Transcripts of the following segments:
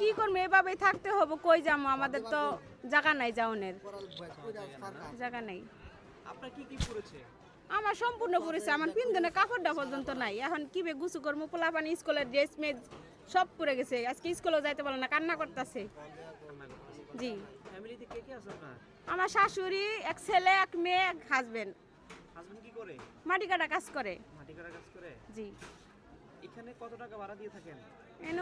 কি করব? এভাবেই থাকতে হবে। কই যাব আমাদের তো জায়গা নাই যাওনের জায়গা নাই। আপনার কি কি পড়েছে? আমার সম্পূর্ণ পড়েছে। আমার পিন্ধনে কাপড়টা পর্যন্ত নাই। এখন কি বে গুছু করব? পোলা পানি স্কুলের ড্রেস মেজ সব পরে গেছে। আজকে স্কুলেও যাইতে পারল না কান্না করতেছে। জি। আমার শাশুড়ি এক ছেলে এক মেয়ে এক হাজবেন্ড হাজবেন্ড কি করে? মাটি কাটা কাজ করে। মাটি কাটা কাজ করে? জি। এখানে কত টাকা ভাড়া দিয়ে থাকেন? এন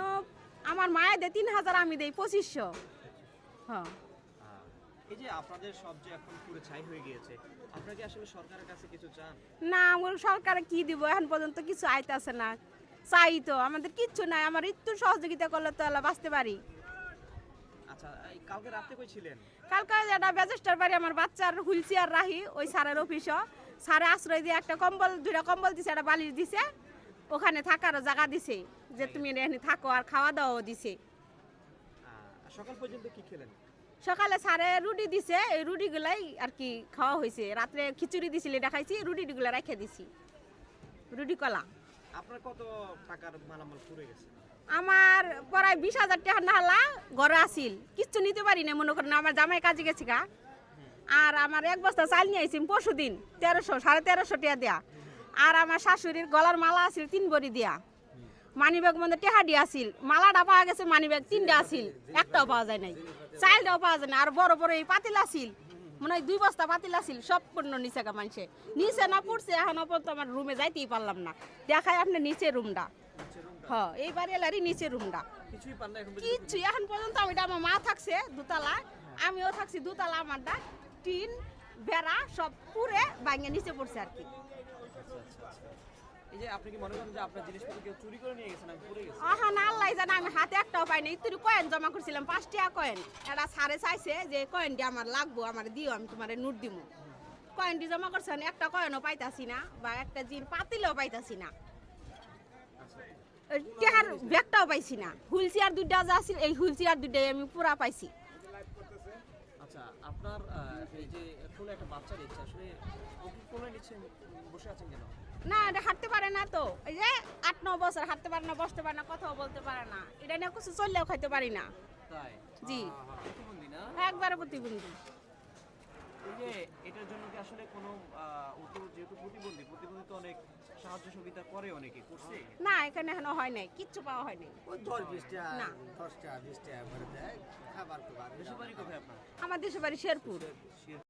আমার মায়ে দেয় তিন হাজার আমি দেই পঁচিশশো। হ্যাঁ এই যে আপনাদের সব যে এখন পুরো ছাই হয়ে গিয়েছে আপনারা কি আসলে সরকারের কাছে কিছু চান? না আমার সরকারে কি দিব? এখন পর্যন্ত কিছু আইতাছে না। চাই তো আমাদের কিচ্ছু নাই। আমার একটু সহযোগিতা করলে তো আল্লাহ বাঁচতে পারি। আচ্ছা এই কালকে রাতে কই ছিলেন? কালকে একটা বেজেস্টার বাড়ি আমার বাচ্চার হুইল চেয়ার রাহি ওই স্যারের অফিসও স্যারে আশ্রয় দিয়ে একটা কম্বল দুইটা কম্বল দিছে একটা বালিশ দিছে। ওখানে থাকারও জায়গা দিছে যে তুমি এখানে থাকো আর খাওয়া দাওয়াও দিছে। সকাল পর্যন্ত কি খেলেন? সকালে স্যারে রুটি দিছে এই রুটিগুলাই আর কি খাওয়া হয়েছে। রাত্রে খিচুড়ি দিছিল এটা খাইছি রুটিগুলো রেখে দিছি। রুটি কলা। আপনার কত টাকার মালামাল পুড়ে গেছে? আমার প্রায় বিশ হাজার টাকা নাহলা ঘরে আসিল কিচ্ছু নিতে পারি না মনে করেন আমার জামাই কাজে গেছি গা। আর আমার এক বস্তা চাল নিয়ে আইসি পরশু দিন তেরোশো সাড়ে তেরোশো টাকা দেয়া। আর আমার শাশুড়ির গলার মালা আছিল তিন বড়ি দেয়া। মানি ব্যাগ মধ্যে টেহা দিয়ে আসিল মালাটা পাওয়া গেছে মানি ব্যাগ তিনটা আসিল একটাও পাওয়া যায় নাই। চাইলটাও পাওয়া যায় না আর বড় বড় এই পাতিল আসিল মনে হয় দুই বস্তা পাতিল আসিল সব পণ্য নিচে গা মানুষে নিচে না পড়ছে এখন পর্যন্ত আমার রুমে যাইতেই পারলাম না। দেখায় আপনি নিচে রুমটা। হ এই বাড়ি এলারই নিচে রুমটা। কিছুই এখন পর্যন্ত? কিচ্ছু এখন পর্যন্ত আমি আমার মা থাকছে দুতলা আমিও থাকছি দুতলা আমারটা। টিন বেড়া সব পুরে ভাঙে নিচে পড়ছে আর কি। আচ্ছা আচ্ছা আচ্ছা এই যে আপনি কি মনে করেন যে আপনার জিনিসপত্র কেউ চুরি করে নিয়ে গেছেন আমি পুড়ে গেছে? আহা না আল্লাহ জানে আমি হাতে একটাও কয়েন জমা করছিলাম পাঁচ টাকা কয়েন। এটা সাড়ে চাইছে যে কয়েনটি আমার লাগবো আমার দিও আমি তোমার নোট দিব কয়েনটি জমা করছেন একটা কয়েনও পাইতাছি না বা একটা জিন পাতিলেও পাইতাছি না। টেহার ব্যাগটাও পাইছি না। হুইল চেয়ার দুইটা যা এই হুইল চেয়ার দুইটাই আমি পুরা পাইছি। আচ্ছা আপনার এই যে কোন একটা বাচ্চা দিচ্ছে আসলে ও কি কোলে নিচ্ছে বসে আছেন কেন? না এটা হাঁটতে পারে না তো। এই যে আট ন বছর হাঁটতে পারে না বসতে পারে না কথাও বলতে পারে না। এটা নিয়ে কিছু চললেও খাইতে পারি না। তাই? জি। প্রতিবন্ধী না? একবারে প্রতিবন্ধী। এই যে এটার জন্য কি আসলে কোনো যেহেতু প্রতিবন্ধী প্রতিবন্ধী তো অনেক সাহায্য সুবিধা করে অনেকে করছে? না এখানে এখনও হয় নাই কিচ্ছু পাওয়া হয় নাই ওই দশ বিশ না। দশ টাকা বিশ করে দেয় খাবার তো দেশের বাড়ি কোথায় আপনার? আমার দেশের বাড়ি শেরপুর।